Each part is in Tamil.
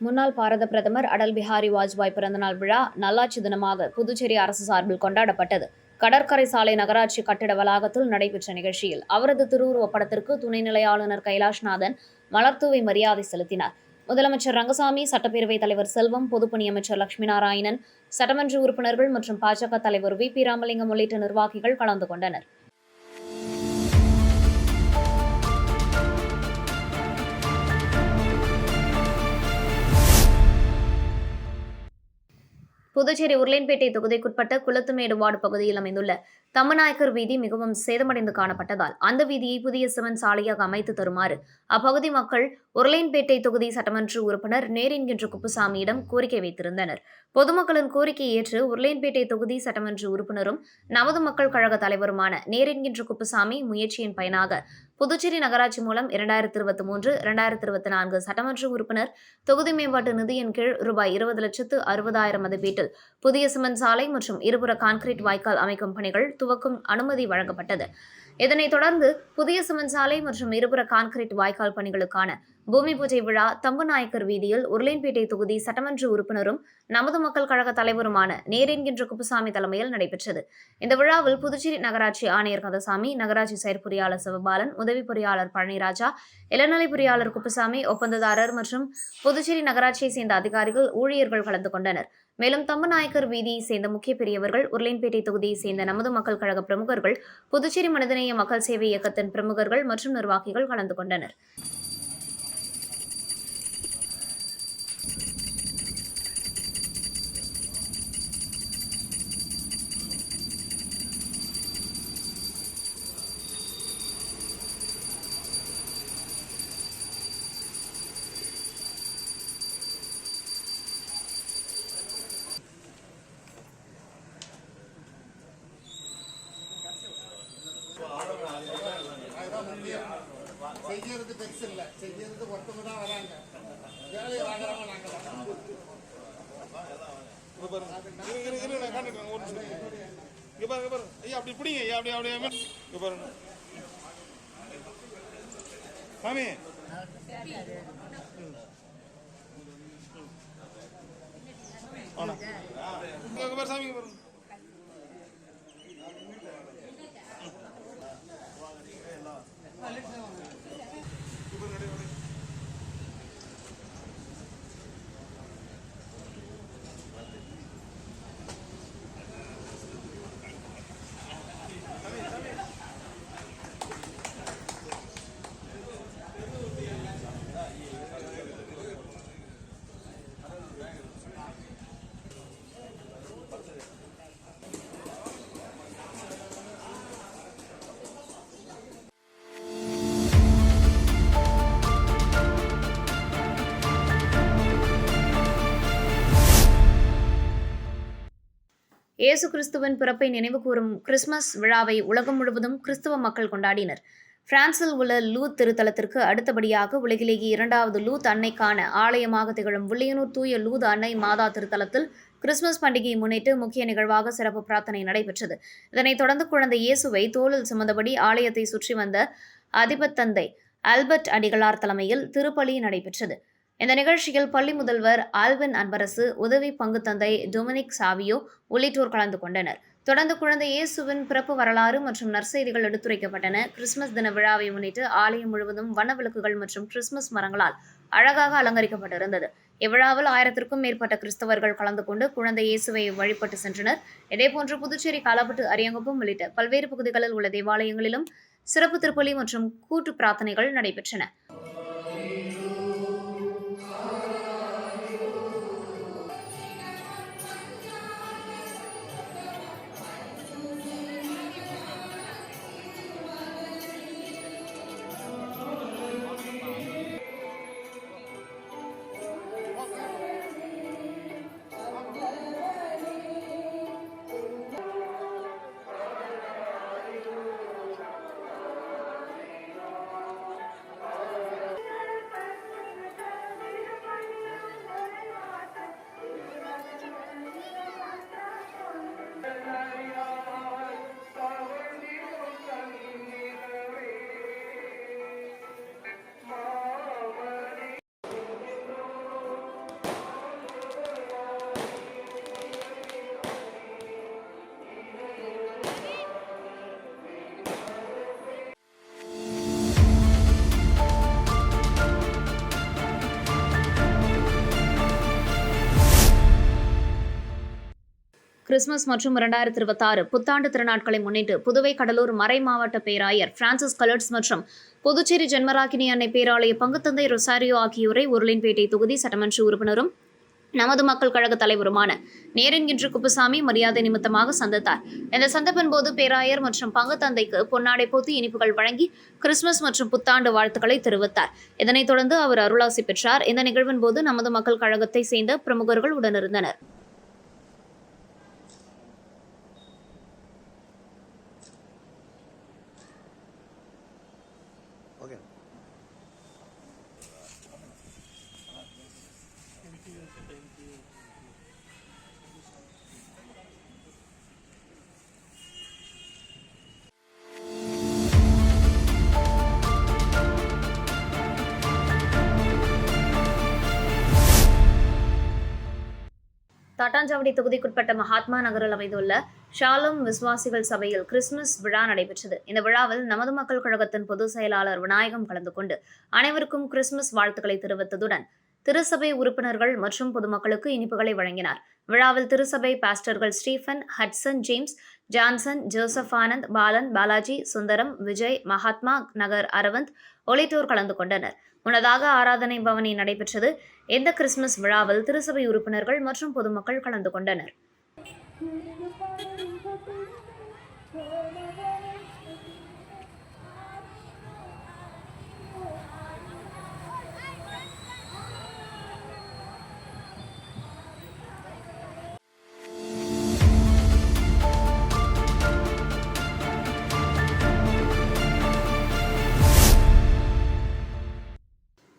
முன்னாள் பாரத பிரதமர் அடல் பிஹாரி வாஜ்பாய் பிறந்தநாள் விழா நல்லாட்சி தினமாக புதுச்சேரி அரசு சார்பில் கொண்டாடப்பட்டது. கடற்கரை சாலை நகராட்சி கட்டிட வளாகத்தில் நடைபெற்ற நிகழ்ச்சியில் அவரது திருவுருவப் படத்திற்கு துணைநிலை ஆளுநர் கைலாஷ்நாதன் மலர்தூவி மரியாதை செலுத்தினார். முதலமைச்சர் ரங்கசாமி சட்டப்பேரவைத் தலைவர் செல்வம் பொதுப்பணி அமைச்சர் லட்சுமி நாராயணன் சட்டமன்ற உறுப்பினர்கள் மற்றும் பாஜக தலைவர் வி. பி. ராமலிங்கம் உள்ளிட்ட நிர்வாகிகள் கலந்து கொண்டனர். புதுச்சேரி உருளைன்பேட்டை தொகுதிக்குட்பட்ட குளத்துமேடு வார்டு பகுதியில் அமைந்துள்ள தம்மநாயக்கர் வீதி மிகவும் சேதமடைந்து காணப்பட்டதால் அந்த வீதியை புதிய சிவன் சாலையாக அமைத்து தருமாறு அப்பகுதி மக்கள் உருளைன்பேட்டை தொகுதி சட்டமன்ற உறுப்பினர் நேரின்கின்ற குப்புசாமியிடம் கோரிக்கை வைத்திருந்தனர். பொதுமக்களின் கோரிக்கையை ஏற்று உருளைன்பேட்டை தொகுதி சட்டமன்ற உறுப்பினரும் நமது மக்கள் கழக தலைவருமான நேரின்கின்ற குப்புசாமி முயற்சியின் பயனாக புதுச்சேரி நகராட்சி மூலம் இரண்டாயிரத்தி இருபத்தி மூன்று இரண்டாயிரத்தி இருபத்தி நான்கு சட்டமன்ற உறுப்பினர் தொகுதி மேம்பாட்டு நிதியின் கீழ் ரூபாய் இருபது லட்சத்து அறுபதாயிரம் மதிப்பீட்டில் புதிய சிமெண்ட் சாலை மற்றும் இருபுற கான்கிரீட் வாய்க்கால் அமைக்கும் பணிகள் துவக்கும் அனுமதி வழங்கப்பட்டது. இதனைத் தொடர்ந்து புதிய சிமெண்ட் சாலை மற்றும் இருபுற கான்கிரீட் வாய்க்கால் பணிகளுக்கான பூமி பூஜை விழா தம்புநாயக்கர் வீதியில் உருளைன்பேட்டை தொகுதி சட்டமன்ற உறுப்பினரும் நமது மக்கள் கழக தலைவருமான நேரென்கின்ற குப்புசாமி தலைமையில் நடைபெற்றது. இந்த விழாவில் புதுச்சேரி நகராட்சி ஆணையர் கந்தசாமி நகராட்சி செயற்பொறியாளர் சிவபாலன் உதவி பொறியாளர் பழனிராஜா இளநிலை பொறியாளர் குப்புசாமி ஒப்பந்ததாரர் மற்றும் புதுச்சேரி நகராட்சியை சேர்ந்த அதிகாரிகள் ஊழியர்கள் கலந்து கொண்டனர். மேலும் தம்மநாயக்கர் வீதியை சேர்ந்த முக்கிய பெரியவர்கள் உருளைன்பேட்டை தொகுதியை சேர்ந்த நமது மக்கள் கழக பிரமுகர்கள் புதுச்சேரி மனிதநேய மக்கள் சேவை இயக்கத்தின் பிரமுகர்கள் மற்றும் நிர்வாகிகள் கலந்து கொண்டனர். செய்யறது இல்ல ஒருத்தவங்க தான் வராங்க. வேலையை வாங்குறவங்க நாங்க இங்க பாருங்க. பாருங்க, ஐயா, அப்படி பிடிங்க. ஐயா, அப்படி, அப்படி, இங்க பாருங்க. சாமி சாமி, இயேசு கிறிஸ்துவின் பிறப்பை நினைவுகூரும் கிறிஸ்மஸ் விழாவை உலகம் முழுவதும் கிறிஸ்துவ மக்கள் கொண்டாடினர். பிரான்சில் உள்ள லூத் திருத்தலத்திற்கு அடுத்தபடியாக உலகிலேயே இரண்டாவது லூத் அன்னைக்கான ஆலயமாக திகழும் வில்லியனூர் தூய லூத் அன்னை மாதா திருத்தலத்தில் கிறிஸ்துமஸ் பண்டிகையை முன்னிட்டு முக்கிய நிகழ்வாக சிறப்பு பிரார்த்தனை நடைபெற்றது. இதனைத் தொடர்ந்து குழந்தை இயேசுவை தோளில் சுமந்தபடி ஆலயத்தை சுற்றி வந்த அதிபத்தந்தை ஆல்பர்ட் அடிகளார் தலைமையில் திருப்பலி நடைபெற்றது. இந்த நிகழ்ச்சியில் பள்ளி முதல்வர் ஆல்வின் அன்பரசு உதவி பங்கு தந்தை டொமினிக் சாவியோ உள்ளிட்டோர் கலந்து கொண்டனர். தொடர்ந்து குழந்தை இயேசுவின் பிறப்பு வரலாறு மற்றும் நற்செய்திகள் எடுத்துரைக்கப்பட்டன. கிறிஸ்துமஸ் தின விழாவை முன்னிட்டு ஆலயம் முழுவதும் வண்ண விளக்குகள் மற்றும் கிறிஸ்துமஸ் மரங்களால் அழகாக அலங்கரிக்கப்பட்டிருந்தது. இவ்விழாவில் ஆயிரத்திற்கும் மேற்பட்ட கிறிஸ்தவர்கள் கலந்து கொண்டு குழந்தை இயேசுவை வழிபட்டு சென்றனர். இதேபோன்று புதுச்சேரி காலாப்பட்டு அரியங்குப்பம் உள்ளிட்ட பல்வேறு பகுதிகளில் உள்ள தேவாலயங்களிலும் சிறப்பு திருப்பலி மற்றும் கூட்டு பிரார்த்தனைகள் நடைபெற்றன. கிறிஸ்துமஸ் மற்றும் இரண்டாயிரத்தி இருபத்தாறு புத்தாண்டு திருநாட்களை முன்னிட்டு புதுவை கடலூர் மறை மாவட்ட பேராயர் பிரான்சிஸ் கலர்ட்ஸ் மற்றும் புதுச்சேரி ஜென்மராகினி அன்னை பேராலய பங்குத்தந்தை ரொசாரியோ ஆகியோரை உருளின்பேட்டை தொகுதி சட்டமன்ற உறுப்பினரும் நமது மக்கள் கழக தலைவருமான நேரன்கின்ற குப்புசாமி மரியாதை நிமித்தமாக சந்தித்தார். இந்த சந்திப்பின் போது பேராயர் மற்றும் பங்குத்தந்தைக்கு பொன்னாடை போத்து இனிப்புகள் வழங்கி கிறிஸ்துமஸ் மற்றும் புத்தாண்டு வாழ்த்துக்களை தெரிவித்தார். இதனைத் தொடர்ந்து அவர் அருளாசி பெற்றார். இந்த நிகழ்வின் போது நமது மக்கள் கழகத்தை சேர்ந்த பிரமுகர்கள் உடனிருந்தனர். தட்டாஞ்சாவடி தொகுதிக்குட்பட்ட மகாத்மா நகரில் அமைந்துள்ள ஷாሎም விஸ்வாசிகள் சபையில் கிறிஸ்துமஸ் விழா நடைபெற்றது. இந்த விழாவில் நமது மக்கள் கழகத்தின் பொதுச் செயலாளர் விநாயகம் கலந்து கொண்டு அனைவருக்கும் கிறிஸ்துமஸ் வாழ்த்துக்களை தெரிவித்ததுடன் திருசபை உறுப்பினர்கள் மற்றும் பொதுமக்களுக்கு இனிப்புகளை வழங்கினார். விழாவில் திருசபை பாஸ்டர்கள் Stephen Hudson James Johnson Joseph Anand Balan Balaji Sundaram Vijay Mahatma Nagar Aravind உள்ளிட்டோர் கலந்து கொண்டனர். முன்னதாக ஆராதனை பவனி நடைபெற்றது. இந்த கிறிஸ்துமஸ் விழாவில் திருசபை உறுப்பினர்கள் மற்றும் பொதுமக்கள் கலந்து கொண்டனர்.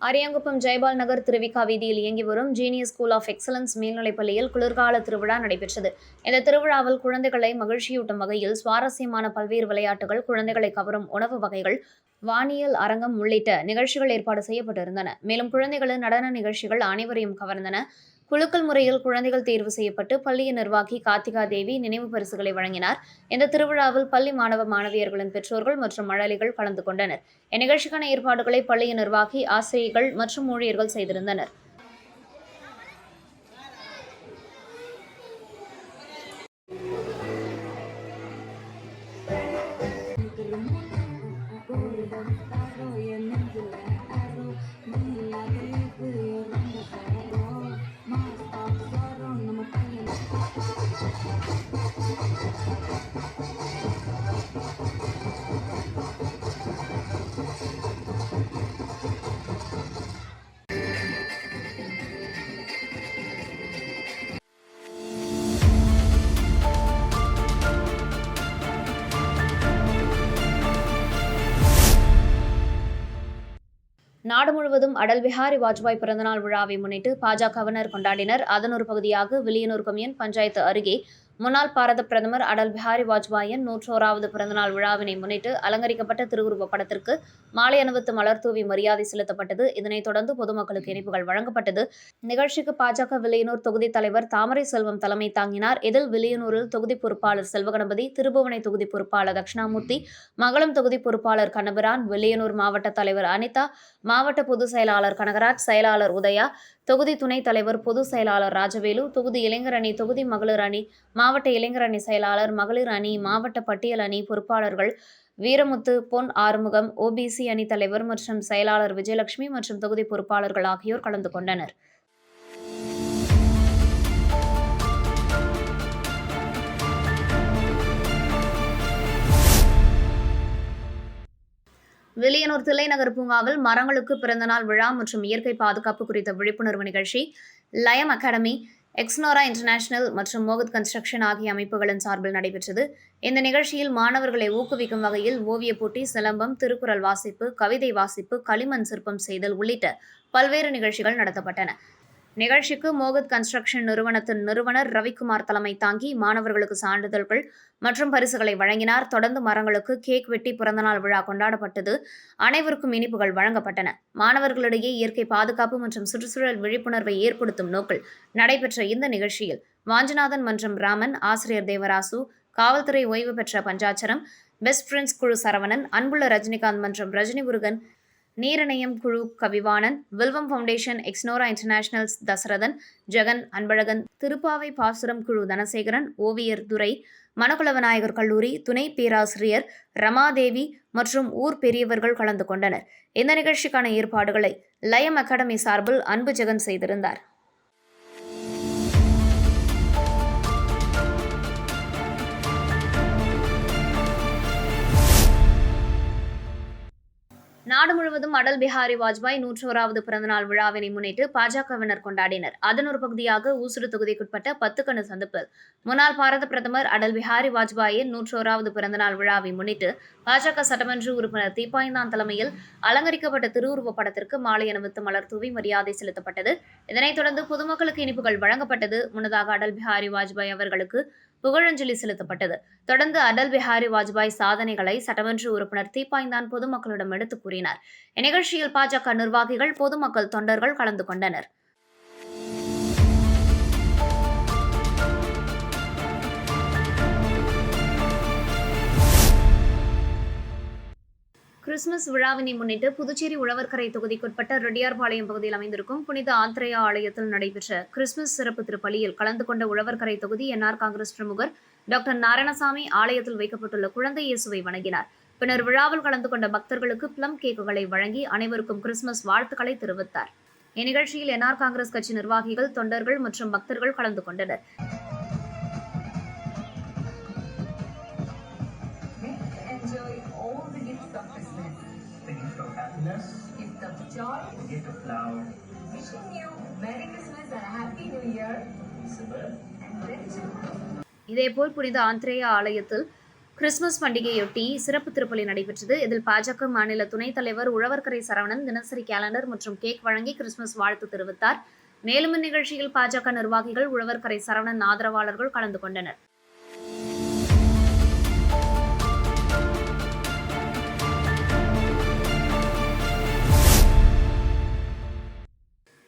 அரியாங்குப்பம் ஜெயபால் நகர் திருவிக்கா வீதியில் இயங்கி வரும் ஜீனியஸ் ஸ்கூல் ஆஃப் எக்ஸலன்ஸ் மேல்நிலைப் பள்ளியில் குளிர்கால திருவிழா நடைபெற்றது. இந்த திருவிழாவில் குழந்தைகளை மகிழ்ச்சியூட்டும் வகையில் சுவாரஸ்யமான பல்வேறு விளையாட்டுகள் குழந்தைகளை கவரும் உணவு வகைகள் வானியல் அரங்கம் உள்ளிட்ட நிகழ்ச்சிகள் ஏற்பாடு செய்யப்பட்டிருந்தன. மேலும் குழந்தைகளின் நடன நிகழ்ச்சிகள் அனைவரையும் கவர்ந்தன. குழுக்கள் முறையில் குழந்தைகள் தேர்வு செய்யப்பட்டு பள்ளியின் நிர்வாகி கார்த்திகா தேவி நினைவு பரிசுகளை வழங்கினார். இந்த திருவிழாவில் பள்ளி மாணவ மாணவியர்களின் பெற்றோர்கள் மற்றும் மழலிகள் கலந்து கொண்டனர். இந்நிகழ்ச்சிக்கான ஏற்பாடுகளை பள்ளியின் நிர்வாகி ஆசிரியர்கள் மற்றும் ஊழியர்கள் செய்திருந்தனர். நாடு முழுவதும் அடல் பிஹாரி வாஜ்பாய் பிறந்தநாள் விழாவை முன்னிட்டு பாஜகவினர் கொண்டாடினர். அதன் ஒரு பகுதியாக வில்லியனூர் கொம்யூன் பஞ்சாயத்து அருகே முன்னாள் பாரத பிரதமர் அடல் பிஹாரி வாஜ்பாயின் நூற்றோராவது பிறந்தநாள் விழாவினை முன்னிட்டு அலங்கரிக்கப்பட்ட திருவுருவப் படத்திற்கு மாலை அணிவித்து மலர் தூவி மரியாதை செலுத்தப்பட்டது. இதனைத் தொடர்ந்து பொதுமக்களுக்கு இனிப்புகள் வழங்கப்பட்டது. நிகழ்ச்சிக்கு பாஜக வில்லியனூர் தொகுதி தலைவர் தாமரை செல்வம் தலைமை தாங்கினார். இதில் வில்லியனூரில் தொகுதி பொறுப்பாளர் செல்வகணபதி திருபுவனை தொகுதி பொறுப்பாளர் தட்சிணாமூர்த்தி மகளம் தொகுதி பொறுப்பாளர் கண்ணபிரான் வில்லியனூர் மாவட்ட தலைவர் அனிதா மாவட்ட பொதுச் செயலாளர் கனகராஜ் செயலாளர் உதயா தொகுதி துணைத் தலைவர் பொதுச் செயலாளர் ராஜவேலு தொகுதி இளைஞர் அணி தொகுதி மகளிர் அணி மாவட்ட இளைஞர் அணி செயலாளர் மகளிர் அணி மாவட்ட பட்டியல் அணி பொறுப்பாளர்கள் வீரமுத்து பொன் ஆறுமுகம் ஓபிசி அணி தலைவர் மற்றும் செயலாளர் விஜயலட்சுமி மற்றும் தொகுதி பொறுப்பாளர்கள் ஆகியோர் கலந்து கொண்டனர். வில்லியனூர் தில்லைநகர் பூங்காவில் மரங்களுக்கு பிறந்தநாள் விழா மற்றும் இயற்கை பாதுகாப்பு குறித்த விழிப்புணர்வு நிகழ்ச்சி லயம் அகாடமி எக்ஸ்னோரா இன்டர்நேஷனல் மற்றும் மோகத் கன்ஸ்ட்ரக்ஷன் ஆகிய அமைப்புகளின் சார்பில் நடைபெற்றது. இந்த நிகழ்ச்சியில் மாணவர்களை ஊக்குவிக்கும் வகையில் ஓவியப் போட்டி சிலம்பம் திருக்குறள் வாசிப்பு கவிதை வாசிப்பு களிமண் சிற்பம் செய்தல் உள்ளிட்ட பல்வேறு நிகழ்ச்சிகள் நடத்தப்பட்டன. நிகழ்ச்சிக்கு மோகத் கன்ஸ்ட்ரக்ஷன் நிறுவனத்தின் நிறுவனர் ரவிக்குமார் தலைமை தாங்கி மாணவர்களுக்கு சான்றிதழ்கள் மற்றும் பரிசுகளை வழங்கினார். தொடர்ந்து மரங்களுக்கு கேக் வெட்டி பிறந்தநாள் விழா கொண்டாடப்பட்டது. அனைவருக்கும் இனிப்புகள் வழங்கப்பட்டன. மாணவர்களிடையே இயற்கை பாதுகாப்பு மற்றும் சுற்றுச்சூழல் விழிப்புணர்வை ஏற்படுத்தும் நோக்கில் நடைபெற்ற இந்த நிகழ்ச்சியில் வாஞ்சிநாதன் மற்றும் ராமன் ஆசிரியர் தேவராசு காவல்துறை ஓய்வு பெற்ற பஞ்சாச்சரம் பெஸ்ட் ஃப்ரெண்ட்ஸ் குழு சரவணன் அன்புள்ள ரஜினிகாந்த் மற்றும் ரஜினி முருகன் நீரிணையம் குழு கவிவாணன் வில்வம் ஃபவுண்டேஷன் எக்ஸ்னோரா இன்டர்நேஷனல்ஸ் தசரதன் ஜெகன் அன்பழகன் திருப்பாவை பாசுரம் குழு தனசேகரன் ஓவியர் துரை மணக்குளவநாயகர் கல்லூரி துணை பேராசிரியர் ரமாதேவி மற்றும் ஊர் பெரியவர்கள் கலந்து கொண்டனர். இந்த நிகழ்ச்சிக்கான ஏற்பாடுகளை லயம் அகாடமி சார்பில் அன்பு ஜெகன் செய்திருந்தார். நாடு முழுவதும் அடல் பிஹாரி வாஜ்பாய் நூற்றோராவது பிறந்தநாள் விழாவினை முன்னிட்டு பாஜகவினர் கொண்டாடினர். அதன் ஒரு பகுதியாக ஊசுடு தொகுதிக்குட்பட்ட பத்துக்கணு சந்திப்பில் முன்னாள் பாரத பிரதமர் அடல் பிஹாரி வாஜ்பாயின் நூற்றோராவது பிறந்தநாள் விழாவை முன்னிட்டு பாஜக சட்டமன்ற உறுப்பினர் தீபாய்ந்தான் தலைமையில் அலங்கரிக்கப்பட்ட திருவுருவப் படத்திற்கு மாலை அணிவித்து மலர் தூவி மரியாதை செலுத்தப்பட்டது. இதனைத் தொடர்ந்து பொதுமக்களுக்கு இனிப்புகள் வழங்கப்பட்டது. முன்னதாக அடல் பிஹாரி வாஜ்பாய் அவர்களுக்கு புகழஞ்சலி செலுத்தப்பட்டது. தொடர்ந்து அடல் பிஹாரி வாஜ்பாய் சாதனைகளை சட்டமன்ற உறுப்பினர் தீப்பாய்ந்தான் பொதுமக்களிடம் எடுத்துக் கூறினார். இந்நிகழ்ச்சியில் பாஜக நிர்வாகிகள் பொதுமக்கள் தொண்டர்கள் கலந்து கொண்டனர். கிறிஸ்துமஸ் விழாவினை முன்னிட்டு புதுச்சேரி உழவர்கரை தொகுதிக்குட்பட்ட ரெட்டியார்பாளையம் பகுதியில் அமைந்திருக்கும் புனித ஆந்திரேயா ஆலயத்தில் நடைபெற்ற கிறிஸ்துமஸ் சிறப்பு திருப்பலியில் கலந்து கொண்ட உழவர்கரை தொகுதி என்ஆர் காங்கிரஸ் பிரமுகர் டாக்டர் நாராயணசாமி ஆலயத்தில் வைக்கப்பட்டுள்ள குழந்தை இயேசுவை வணங்கினார். பின்னர் விழாவில் கலந்து கொண்ட பக்தர்களுக்கு பிளம் கேக்குகளை வழங்கி அனைவருக்கும் கிறிஸ்துமஸ் வாழ்த்துக்களை தெரிவித்தார். இந்நிகழ்ச்சியில் என்ஆர் காங்கிரஸ் கட்சி நிர்வாகிகள் தொண்டர்கள் மற்றும் பக்தர்கள் கலந்து கொண்டனர். Enjoy. Happiness, Gift of joy. the gift of love, Wishing you Merry Christmas and a Happy New Year. இதேபோல் புனித ஆந்திரேயா ஆலயத்தில் கிறிஸ்துமஸ் பண்டிகையொட்டி சிறப்பு திருப்பலி நடைபெற்றது. இதில் பாஜக மாநில துணைத் தலைவர் உழவர்கரை சரவணன் தினசரி கேலண்டர் மற்றும் கேக் வழங்கி கிறிஸ்துமஸ் வாழ்த்து தெரிவித்தார். மேலும் இந்நிகழ்ச்சியில் பாஜக நிர்வாகிகள் உழவர்கரை சரவணன் ஆதரவாளர்கள் கலந்து கொண்டனர்.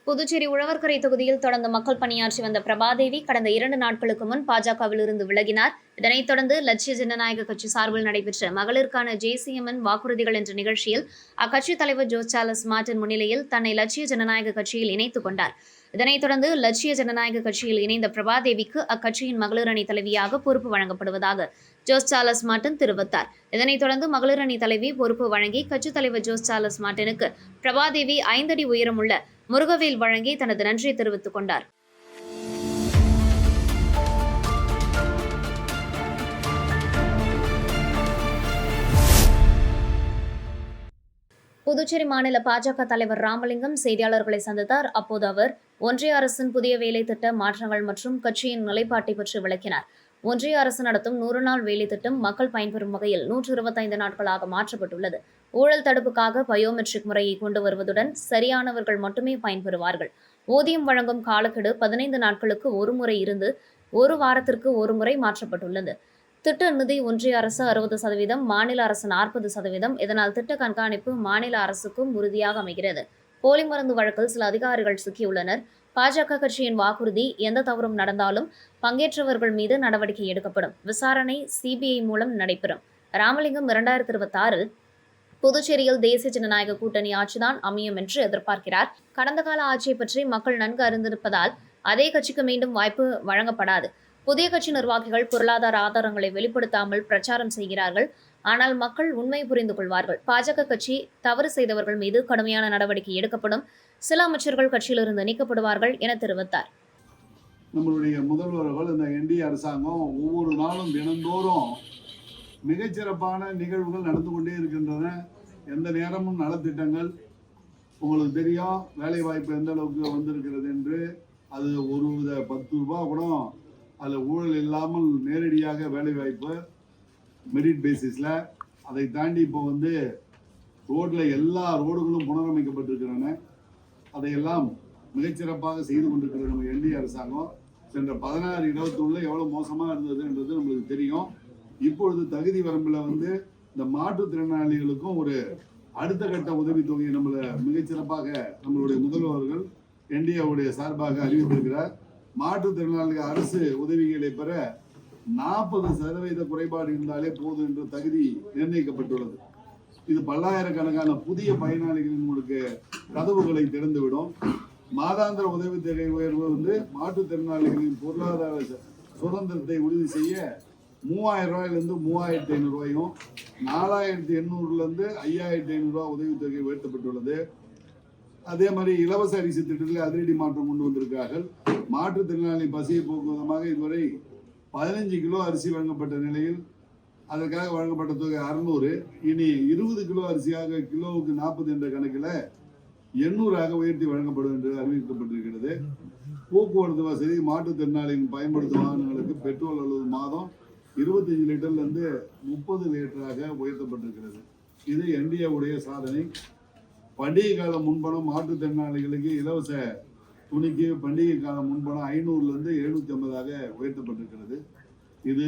புதுச்சேரி உழவர்கரை தொகுதியில் தொடர்ந்து மக்கள் பணியாற்றி வந்த பிரபாதேவி கடந்த இரண்டு நாட்களுக்கு முன் பாஜகவில் இருந்து விலகினார். இதனைத் தொடர்ந்து லட்சிய ஜனநாயக கட்சி சார்பில் நடைபெற்ற மகளிருக்கான ஜேசிஎம்என் வாக்குறுதிகள் என்ற நிகழ்ச்சியில் அக்கட்சி தலைவர் ஜோஸ் சார்லஸ் மார்டின் முன்னிலையில் தன்னை லட்சிய ஜனநாயக கட்சியில் இணைத்துக் கொண்டார். இதனைத் தொடர்ந்து லட்சிய ஜனநாயக கட்சியில் இணைந்த பிரபாதேவிக்கு அக்கட்சியின் மகளிர் அணி தலைவியாக பொறுப்பு வழங்கப்படுவதாக ஜோஸ் சார்லஸ் மார்டின் தெரிவித்தார். இதனைத் தொடர்ந்து மகளிர் அணி தலைவி பொறுப்பு வழங்கி கட்சித் தலைவர் ஜோஸ் சார்லஸ் மார்டினுக்கு பிரபாதேவி ஐந்தடி உயரமுள்ள முருகவேல் வழங்கி தனது நன்றியை தெரிவித்துக் கொண்டார். புதுச்சேரி மாநில பாஜக தலைவர் ராமலிங்கம் செய்தியாளர்களை சந்தித்தார். அப்போது அவர் ஒன்றிய அரசின் புதிய வேலை திட்ட மாற்றங்கள் மற்றும் கட்சியின் நிலைப்பாட்டை பற்றி விளக்கினார். ஒன்றிய அரசு நடத்தும் நூறு நாள் வேலை திட்டம் மக்கள் பயன்பெறும் வகையில் நூற்று இருபத்தைந்து நாட்களாக மாற்றப்பட்டுள்ளது. ஊழல் தடுப்புக்காக பயோமெட்ரிக் முறையை கொண்டு வருவதுடன் சரியானவர்கள் மட்டுமே பயன்பெறுவார்கள். ஊதியம் வழங்கும் காலக்கெடு பதினைந்து நாட்களுக்கு ஒரு முறை இருந்து ஒரு வாரத்திற்கு ஒரு முறை மாற்றப்பட்டுள்ளது. திட்ட நிதி ஒன்றிய அரசு அறுபது சதவீதம் மாநில அரசு நாற்பது சதவீதம். இதனால் திட்ட கண்காணிப்பு மாநில அரசுக்கும் உறுதியாக அமைகிறது. போலி மருந்து வழக்கில் சில அதிகாரிகள் சிக்கியுள்ளனர். பாஜக கட்சியின் வாக்குறுதி எந்த தவறும் நடந்தாலும் பங்கேற்றவர்கள் மீது நடவடிக்கை எடுக்கப்படும். விசாரணை சிபிஐ மூலம் நடைபெறும். ராமலிங்கம் இரண்டாயிரத்தி இருபத்தி ஆறில் புதுச்சேரியில் தேசிய ஜனநாயக கூட்டணி ஆட்சிதான் அமையும் என்று எதிர்பார்க்கிறார். கடந்த கால ஆட்சியை பற்றி மக்கள் நன்கு அறிந்திருப்பதால் அதே கட்சிக்கு மீண்டும் வாய்ப்பு வழங்கப்படாது. புதிய கட்சி நிர்வாகிகள் பொருளாதார ஆதாரங்களை வெளிப்படுத்தாமல் பிரச்சாரம் செய்கிறார்கள். ஆனால் மக்கள் உண்மை புரிந்து கொள்வார்கள். பாஜக கட்சி தவறு செய்தவர்கள் மீது கடுமையான நடவடிக்கை எடுக்கப்படும். சில அமைச்சர்கள் கட்சியிலிருந்து நீக்கப்படுவார்கள் என தெரிவித்தார். நம்மளுடைய முதல்வர்கள் இந்த என்டிஏ அரசாங்கம் ஒவ்வொரு நாளும் தினந்தோறும் மிகச்சிறப்பான நிகழ்வுகள் நடந்து கொண்டே இருக்கின்றன. எந்த நேரமும் நலத்திட்டங்கள் உங்களுக்கு தெரியும். வேலை வாய்ப்பு எந்த அளவுக்கு வந்திருக்கிறது என்று அது ஒரு வித பத்து ரூபா கூட அதில் ஊழல் இல்லாமல் நேரடியாக வேலை வாய்ப்பு மெரிட் பேசிஸில் அதை தாண்டி இப்போ வந்து ரோட்டில் எல்லா ரோடுகளும் புனரமைக்கப்பட்டிருக்கிறன அதையெல்லாம் மிகச்சிறப்பாக செய்து கொண்டிருக்கிற நம்ம என்டிஏ அரசாங்கம். சென்ற பதினாறு இருபத்தொன்னில் எவ்வளோ மோசமாக இருந்ததுன்றது நம்மளுக்கு தெரியும். இப்பொழுது தகுதி வரம்பில் வந்து இந்த மாற்றுத்திறனாளிகளுக்கும் ஒரு அடுத்த கட்ட உதவித்தொகையை நம்மளை மிகச்சிறப்பாக நம்மளுடைய முதல்வர்கள் என்டிஏவுடைய சார்பாக அறிவித்திருக்கிறார். மாற்றுத்திறனாளிகள் அரசு உதவிகளை பெற நாற்பது சதவீத குறைபாடு இருந்தாலே போதும் என்ற தகுதி நிர்ணயிக்கப்பட்டுள்ளது. இது பல்லாயிரக்கணக்கான புதிய பயனாளிகளுக்கு கதவுகளை திறந்துவிடும். மாதாந்திர உதவித்தொகை உயர்வு வந்து மாற்றுத்திறனாளிகளின் பொருளாதார சுதந்திரத்தை உறுதி செய்ய மூவாயிரம் ரூபாயிலிருந்து மூவாயிரத்தி ஐநூறு ரூபாயும் நாலாயிரத்தி எண்ணூறுலேருந்து ஐயாயிரத்தி ஐநூறுரூவா உதவித்தொகை உயர்த்தப்பட்டுள்ளது. அதே மாதிரி இலவச அரிசி திட்டத்தில் அதிரடி மாற்றம் கொண்டு வந்திருக்கார்கள் மாற்றுத்திறனாளி பசியை போக்கும் விதமாக இதுவரை பதினஞ்சு கிலோ அரிசி வழங்கப்பட்ட நிலையில் அதற்காக வழங்கப்பட்ட தொகை அறுநூறு. இனி இருபது கிலோ அரிசியாக கிலோவுக்கு நாற்பது என்ற கணக்கில் எண்ணூறாக உயர்த்தி வழங்கப்படும் என்று அறிவிக்கப்பட்டிருக்கிறது. போக்குவரத்து வசதி மாற்றுத்திறனாளியின் பயன்படுத்தும் வாகனங்களுக்கு பெட்ரோல் அல்லது மாதம் இருபத்தஞ்சு லிட்டர்லேருந்து முப்பது லிட்டராக உயர்த்தப்பட்டிருக்கிறது. இது என்டிஏவுடைய சாதனை. பண்டிகை கால முன்பணம் மாற்றுத்திறனாளிகளுக்கு இலவச துணிக்கு பண்டிகை கால முன்பணம் ஐநூறுலேருந்து எழுநூற்றி ஐம்பதாக உயர்த்தப்பட்டிருக்கிறது. இது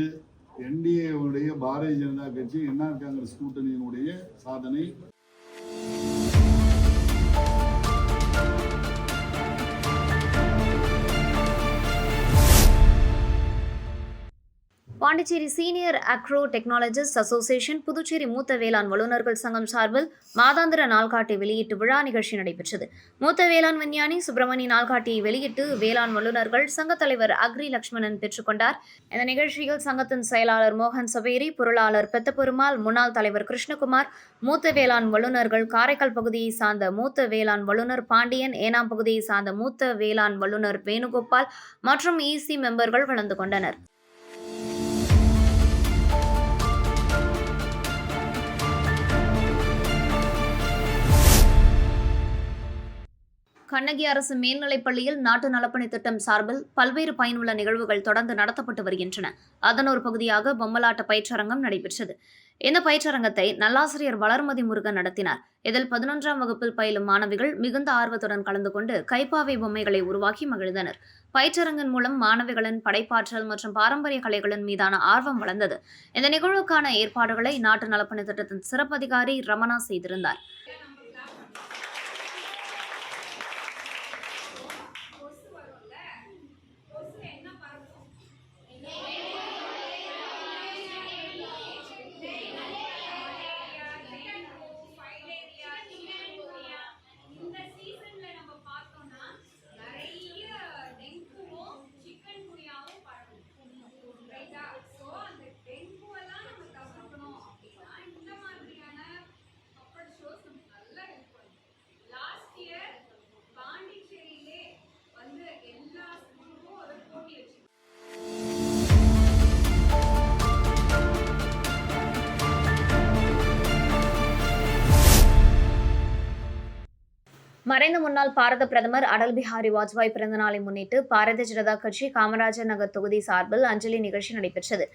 என்டிஏவுடைய பாரதிய ஜனதா கட்சி என்ஆர் காங்கிரஸ் கூட்டணியினுடைய சாதனை. Pondicherry senior agro technologist association Puducherry மூத்த வேளாண் வல்லுநர்கள் சங்கம் சார்பில் மாதாந்திர நாள்காட்டி வெளியீட்டு விழா நிகழ்ச்சி நடைபெற்றது. மூத்த வேளாண் விஞ்ஞானி சுப்பிரமணி நாள்காட்டியை வெளியிட்டு வேளாண் வல்லுநர்கள் சங்க தலைவர் அக்ரி லக்ஷ்மணன் பெற்றுக்கொண்டார் இந்த நிகழ்ச்சியில் சங்கத்தின் செயலாளர் மோகன் சபேரி பொருளாளர் பெத்தபெருமாள் முன்னாள் தலைவர் கிருஷ்ணகுமார் மூத்த வேளாண் வல்லுநர்கள் காரைக்கால் பகுதியை சார்ந்த மூத்த வேளாண் வல்லுநர் பாண்டியன் ஏனாம் பகுதியை சார்ந்த மூத்த வேளாண் வல்லுநர் வேணுகோபால் மற்றும் இசி மெம்பர்கள் கலந்து கொண்டனர். கண்ணகி அரசு மேல்நிலைப் பள்ளியில் நாட்டு நலப்பணி திட்டம் சார்பில் பல்வேறு பயனுள்ள நிகழ்வுகள் தொடர்ந்து நடத்தப்பட்டு வருகின்றன. அதன் ஒரு பகுதியாக பொம்மலாட்ட பயிற்சரங்கம் நடைபெற்றது. இந்த பயிற்சரங்கத்தை நல்லாசிரியர் வளர்மதி முருகன் நடத்தினார். இதில் பதினொன்றாம் வகுப்பில் பயிலும் மாணவிகள் மிகுந்த ஆர்வத்துடன் கலந்து கொண்டு கைப்பாவை பொம்மைகளை உருவாக்கி மகிழ்ந்தனர். பயிற்சரங்கின் மூலம் மாணவிகளின் படைப்பாற்றல் மற்றும் பாரம்பரிய கலைகளின் மீதான ஆர்வம் வளர்ந்தது. இந்த நிகழ்வுக்கான ஏற்பாடுகளை நாட்டு நலப்பணி திட்டத்தின் சிறப்பு அதிகாரி ரமணா செய்திருந்தார். மறைந்த முன்னாள் பாரத பிரதமர் அடல் பிஹாரி வாஜ்பாய் பிறந்த நாளை முன்னிட்டு பாரதிய ஜனதா கட்சி காமராஜர் நகர் தொகுதி சார்பில் அஞ்சலி நிகழ்ச்சி நடைபெற்றது.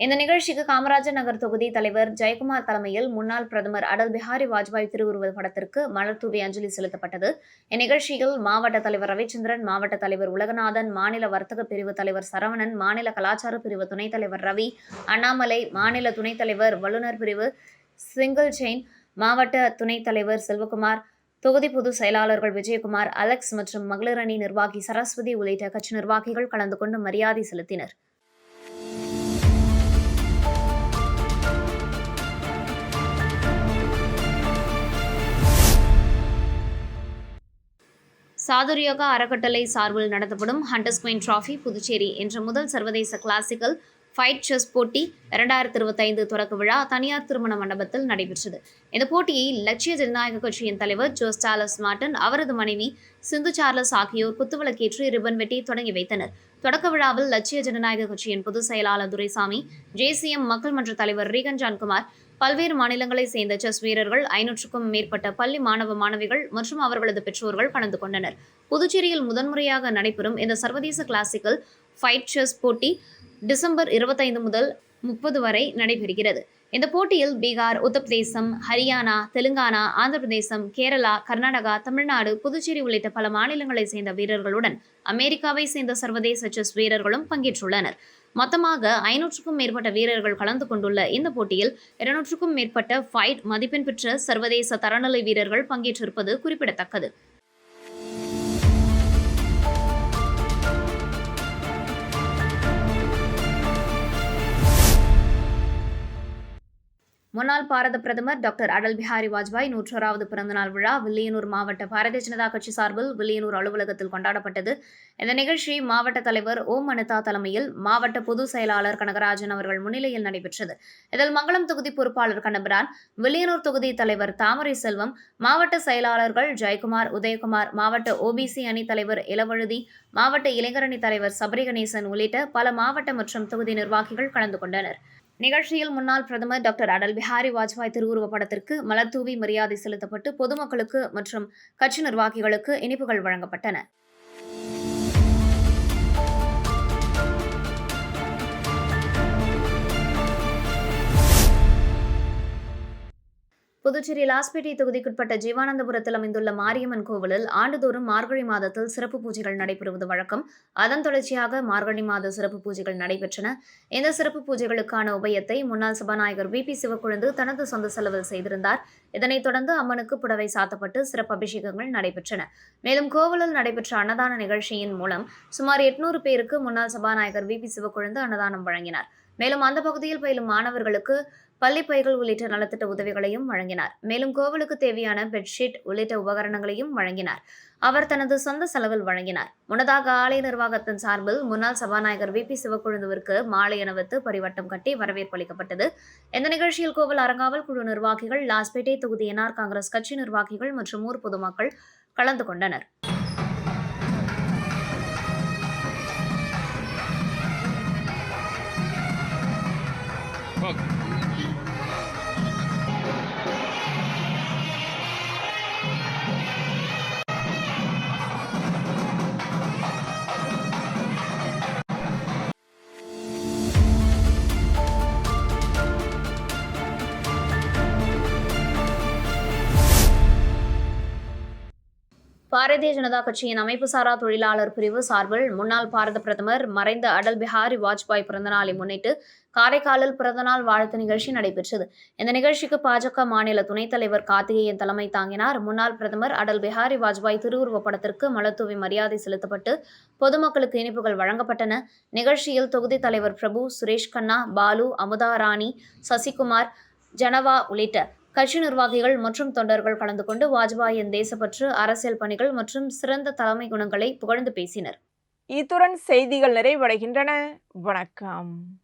இந்த நிகழ்ச்சிக்கு காமராஜர் நகர் தொகுதி தலைவர் ஜெயக்குமார் தலைமையில் முன்னாள் பிரதமர் அடல் பிஹாரி வாஜ்பாய் திருவுருவ படத்திற்கு மலர் தூவி அஞ்சலி செலுத்தப்பட்டது. இந்நிகழ்ச்சியில் மாவட்ட தலைவர் ரவிச்சந்திரன் மாவட்ட தலைவர் உலகநாதன் மாநில வர்த்தக பிரிவு தலைவர் சரவணன் மாநில கலாச்சார பிரிவு துணைத் தலைவர் ரவி அண்ணாமலை மாநில துணைத் தலைவர் வல்லுநர் பிரிவு சிங்கிள் செயின் மாவட்ட துணைத் தலைவர் செல்வகுமார் தொகுதி பொது செயலாளர்கள் விஜயகுமார் அலெக்ஸ் மற்றும் மகளிர் அணி நிர்வாகி சரஸ்வதி உள்ளிட்ட கட்சி நிர்வாகிகள் கலந்து கொண்டு மரியாதை செலுத்தினர். சாதுர்யோகா அறக்கட்டளை சார்பில் நடத்தப்படும் ஹண்டர்ஸ் குயின் டிராஃபி புதுச்சேரி. என்ற முதல் சர்வதேச கிளாசிக்கல் ஃபைட் செஸ் போட்டி இரண்டாயிரத்தி இருபத்தைந்து தொடக்க விழா தனியார் திருமண மண்டபத்தில் நடைபெற்றது. இந்த போட்டியை லட்சிய ஜனநாயக கட்சியின் தலைவர் ஜோஸ் சார்லஸ் மார்டன் அவரது மனைவி சிந்து சார்லஸ் ஆகியோர் குத்துவிளக்கேற்று ரிப்பன் வெட்டி தொடங்கி வைத்தனர். தொடக்க விழாவில் லட்சிய ஜனநாயக கட்சியின் பொதுச் செயலாளர் துரைசாமி ஜேசிஎம் மக்கள் மன்ற தலைவர் ரீகன் ஜான்குமார் பல்வேறு மாநிலங்களைச் சேர்ந்த செஸ் வீரர்கள் ஐநூற்றுக்கும் மேற்பட்ட பள்ளி மாணவ மாணவிகள் மற்றும் அவர்களது பெற்றோர்கள் கலந்து கொண்டனர். புதுச்சேரியில் முதன்முறையாக நடைபெறும் இந்த சர்வதேச கிளாசிக்கல் ஃபைட் செஸ் போட்டி டிசம்பர் இருபத்தைந்து முதல் முப்பது வரை நடைபெறுகிறது. இந்த போட்டியில் பீகார் உத்தரப்பிரதேசம் ஹரியானா தெலுங்கானா ஆந்திர பிரதேசம் கேரளா கர்நாடகா தமிழ்நாடு புதுச்சேரி உள்ளிட்ட பல மாநிலங்களைச் சேர்ந்த வீரர்களுடன் அமெரிக்காவை சேர்ந்த சர்வதேச செஸ் வீரர்களும் பங்கேற்றுள்ளனர். மொத்தமாக ஐநூற்றுக்கும் மேற்பட்ட வீரர்கள் கலந்து கொண்டுள்ள இந்த போட்டியில் இருநூற்றுக்கும் மேற்பட்ட ஃபைட் மதிப்பெண் பெற்ற சர்வதேச தரநிலை வீரர்கள் பங்கேற்றிருப்பது குறிப்பிடத்தக்கது. முன்னாள் பாரத பிரதமர் டாக்டர் அடல் பிஹாரி வாஜ்பாய் நூற்றோராவது பிறந்தநாள் விழா வில்லியனூர் மாவட்ட பாரதிய ஜனதா கட்சி சார்பில் வில்லியனூர் அலுவலகத்தில் கொண்டாடப்பட்டது. இந்த நிகழ்ச்சி மாவட்ட தலைவர் ஓம் அனிதா தலைமையில் மாவட்ட பொதுச் செயலாளர் கனகராஜன் அவர்கள் முன்னிலையில் நடைபெற்றது. இதில் மங்களம் தொகுதி பொறுப்பாளர் கண்ணபிரான் வில்லியனூர் தொகுதி தலைவர் தாமரை செல்வம் மாவட்ட செயலாளர்கள் ஜெயக்குமார் உதயகுமார் மாவட்ட ஓபிசி அணி தலைவர் இளவழுதி மாவட்ட இளைஞரணி தலைவர் சபரி கணேசன் உள்ளிட்ட பல மாவட்ட மற்றும் தொகுதி நிர்வாகிகள் கலந்து கொண்டனர். நிகழ்ச்சியில் முன்னாள் பிரதமர் டாக்டர் அடல் பிஹாரி வாஜ்பாய் திருவுருவப் படத்திற்கு மலர்தூவி மரியாதை செலுத்தப்பட்டு பொதுமக்களுக்கு மற்றும் கட்சி நிர்வாகிகளுக்கு இனிப்புகள் வழங்கப்பட்டன. புதுச்சேரி லாஸ்பேட்டை தொகுதிக்குட்பட்ட ஜீவானந்தபுரத்தில் அமைந்துள்ள மாரியம்மன் கோவிலில் ஆண்டுதோறும் மார்கழி மாதத்தில் சிறப்பு பூஜைகள் நடைபெறுவது வழக்கம். அதன் தொடர்ச்சியாக மார்கழி மாத சிறப்பு பூஜைகள் நடைபெற்றன. இந்த சிறப்பு பூஜைகளுக்கான உபயத்தை முன்னாள் சபாநாயகர் வி பி சிவக்குழுந்து தனது சொந்த செலவில் செய்திருந்தார். இதனைத் தொடர்ந்து அம்மனுக்கு புடவை சாத்தப்பட்டு சிறப்பு அபிஷேகங்கள் நடைபெற்றன. மேலும் கோவிலில் நடைபெற்ற அன்னதான நிகழ்ச்சியின் மூலம் சுமார் எட்நூறு பேருக்கு முன்னாள் சபாநாயகர் வி பி சிவக்குழுந்து அன்னதானம் வழங்கினார். மேலும் அந்த பகுதியில் பயிலும் மாணவர்களுக்கு பள்ளி பைகள் உள்ளிட்ட நலத்திட்ட உதவிகளையும் வழங்கினார். மேலும் கோவிலுக்கு தேவையான பெட்ஷீட் உள்ளிட்ட உபகரணங்களையும் வழங்கினார். அவர் தனது சொந்த செலவில் வழங்கினார். முன்னதாக ஆலய நிர்வாகத்தின் சார்பில் முன்னாள் சபாநாயகர் வி. பி. சிவக்குழுந்துவிற்கு மாலை அணிவித்து பரிவட்டம் கட்டி வரவேற்பு அளிக்கப்பட்டது. இந்த நிகழ்ச்சியில் கோவில் அரங்காவல் குழு நிர்வாகிகள் லாஸ்பேட்டை தொகுதி என்ஆர் காங்கிரஸ் கட்சி நிர்வாகிகள் மற்றும் ஊர் பொதுமக்கள் கலந்து கொண்டனர். பாரதிய ஜனதா கட்சியின் அமைப்புசாரா தொழிலாளர் பிரிவு சார்பில் முன்னாள் பாரத பிரதமர் மறைந்த அடல் பிஹாரி வாஜ்பாய் பிறந்தநாளை முன்னிட்டு காரைக்காலில் பிறந்தநாள் வாழ்த்து நிகழ்ச்சி நடைபெற்றது. இந்த நிகழ்ச்சிக்கு பாஜக மாநில துணைத் தலைவர் கார்த்திகேயன் தலைமை தாங்கினார். முன்னாள் பிரதமர் அடல் பிஹாரி வாஜ்பாய் திருவுருவப் படத்திற்கு மரியாதை செலுத்தப்பட்டு பொதுமக்களுக்கு இனிப்புகள் வழங்கப்பட்டன. நிகழ்ச்சியில் தொகுதி தலைவர் பிரபு சுரேஷ் கண்ணா பாலு அமுதா ராணி சசிகுமார் ஜனவா உள்ளிட்ட கட்சி நிர்வாகிகள் மற்றும் தொண்டர்கள் கலந்து கொண்டு வாஜ்பாயின் தேசப்பற்று அரசியல் பணிகள் மற்றும் சிறந்த தலைமை குணங்களை புகழ்ந்து பேசினர். இத்துடன் செய்திகள் நிறைவடைகின்றன. வணக்கம்.